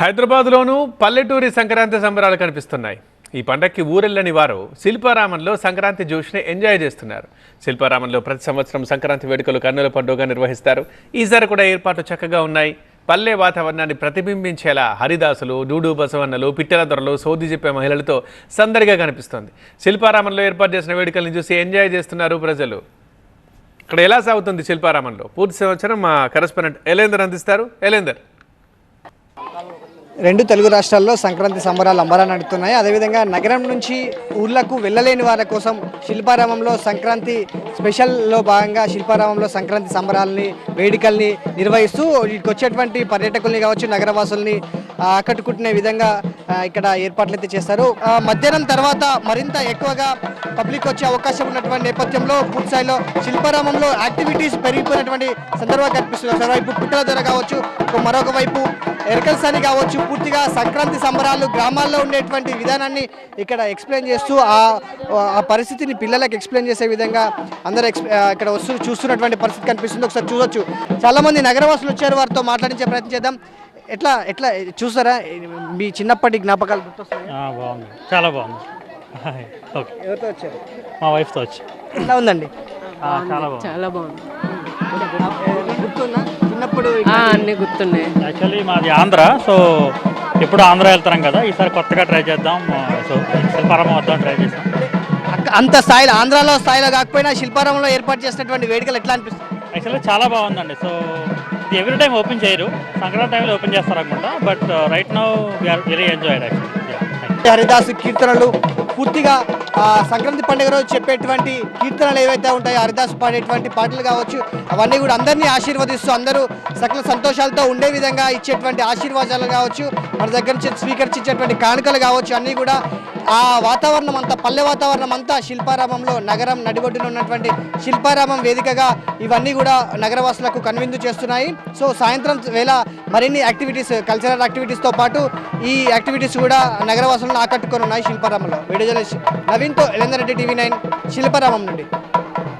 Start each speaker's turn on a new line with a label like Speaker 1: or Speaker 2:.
Speaker 1: హైదరాబాద్లోనూ పల్లెటూరి సంక్రాంతి సంబరాలు కనిపిస్తున్నాయి. ఈ పండక్కి ఊరెళ్ళని వారు శిల్పారామంలో సంక్రాంతి జ్యూష్ని ఎంజాయ్ చేస్తున్నారు. శిల్పారామంలో ప్రతి సంవత్సరం సంక్రాంతి వేడుకలు కన్నుల పండుగ నిర్వహిస్తారు. ఈసారి కూడా ఏర్పాట్లు చక్కగా ఉన్నాయి. పల్లె వాతావరణాన్ని ప్రతిబింబించేలా హరిదాసులు డూడు బసవన్నలు పిట్టెల దొరలు సోది చెప్పే మహిళలతో సందడిగా కనిపిస్తోంది. శిల్పారామంలో ఏర్పాటు చేసిన వేడుకలను చూసి ఎంజాయ్ చేస్తున్నారు ప్రజలు. ఇక్కడ ఎలా సాగుతుంది శిల్పారామంలో? పూర్తి సంవత్సరం మా కరెస్పాండెంట్ ఎలేందర్ అందిస్తారు. ఎలేందర్.
Speaker 2: రెండు తెలుగు రాష్ట్రాల్లో సంక్రాంతి సంబరాలు అంబరా నడుస్తున్నాయి అదేవిధంగా నగరం నుంచి ఊర్లకు వెళ్ళలేని వారి కోసం శిల్పారామంలో సంక్రాంతి స్పెషల్లో భాగంగా శిల్పారామంలో సంక్రాంతి సంబరాలని వేడుకల్ని నిర్వహిస్తూ ఇక్కడికి వచ్చేటువంటి పర్యాటకుల్ని కావచ్చు నగరవాసుల్ని ఆ, ఆకట్టుకుంటునే విధంగా ఇక్కడ ఏర్పాట్లు అయితే చేస్తారు మధ్యాహ్నం తర్వాత మరింత ఎక్కువగా పబ్లిక్ వచ్చే అవకాశం ఉన్నటువంటి నేపథ్యంలో పూర్తి స్థాయిలో శిల్పారామంలో యాక్టివిటీస్ పెరిగిపోయినటువంటి సందర్భంగా కనిపిస్తుంది. ఒకవైపు పుట్టల ధర కావచ్చు మరొక వైపు ఎరకల్సాని కావచ్చు పూర్తిగా సంక్రాంతి సంబరాలు గ్రామాల్లో ఉండేటువంటి విధానాన్ని ఇక్కడ ఎక్స్ప్లెయిన్ చేస్తూ ఆ ఆ పరిస్థితిని పిల్లలకు ఎక్స్ప్లెయిన్ చేసే విధంగా అందరూ ఇక్కడ వస్తూ చూస్తున్నటువంటి పరిస్థితి కనిపిస్తుంది. ఒకసారి చూడొచ్చు. చాలా మంది నగరవాసులు వచ్చారు వారితో మాట్లాడించే ప్రయత్నం చేద్దాం. ఎట్లా ఎట్లా చూసారా? మీ చిన్నప్పటి జ్ఞాపకాలు గుర్తొస్తున్నాయి
Speaker 3: ఆ, బాగుంది. చాలా బాగుంది. ఓకే.
Speaker 2: ఎవరితో వచ్చారు?
Speaker 3: మా వైఫ్తో వచ్చి.
Speaker 2: ఎలా ఉందండి?
Speaker 3: ఆ, చాలా బాగుంది.
Speaker 4: చాలా బాగుంది.
Speaker 2: గుర్తుందా? చిన్నప్పుడు
Speaker 4: ఆ, అన్నీ గుర్తున్నాయి.
Speaker 3: యాక్చువల్లీ మాది ఆంధ్ర సో ఎప్పుడు ఆంధ్ర వెళ్తున్నాం కదా ఈసారి కొత్తగా ట్రై చేద్దాం. సో శిల్పారామం వద్దాం ట్రై చేసాం
Speaker 2: అక్క- అంత స్థాయిలో ఆంధ్రాలో స్థాయిలో కాకపోయినా శిల్పారామంలో ఏర్పాటు చేసినటువంటి వేడుకలు ఎట్లా అనిపిస్తుంది?
Speaker 3: యాక్చువల్లీ చాలా బాగుందండి. సో ఇది ఎవ్రీ టైం ఓపెన్ చేయరు. సంక్రాంతి టైంలో ఓపెన్ చేస్తారు అనుకుంటా but right now we are very enjoyed actually
Speaker 2: హరిదాసు కీర్తనలు పూర్తిగా సంక్రాంతి పండుగ రోజు చెప్పేటువంటి కీర్తనలు ఏవైతే ఉంటాయో హరిదాసు పాడేటువంటి పాటలు కావచ్చు అవన్నీ కూడా అందరినీ ఆశీర్వదిస్తూ అందరూ సకల సంతోషాలతో ఉండే విధంగా ఇచ్చేటువంటి ఆశీర్వాదాలు కావచ్చు మన దగ్గర నుంచి స్వీకరించేటువంటి కానుకలు కావచ్చు అన్నీ కూడా ఆ వాతావరణం అంతా పల్లె వాతావరణం అంతా శిల్పారామంలో నగరం నడిబొడ్డున ఉన్నటువంటి శిల్పారామం వేదికగా ఇవన్నీ కూడా నగరవాసులకు కనువిందు చేస్తున్నాయి. సో సాయంత్రం వేళ మరిన్ని యాక్టివిటీస్ కల్చరల్ యాక్టివిటీస్తో పాటు ఈ యాక్టివిటీస్ కూడా నగరవాసులను ఆకట్టుకొని ఉన్నాయి శిల్పారామంలో. వీడియో నవీన్తో ఎలందరెడ్డి టీవీ నైన్ శిల్పారామం నుండి.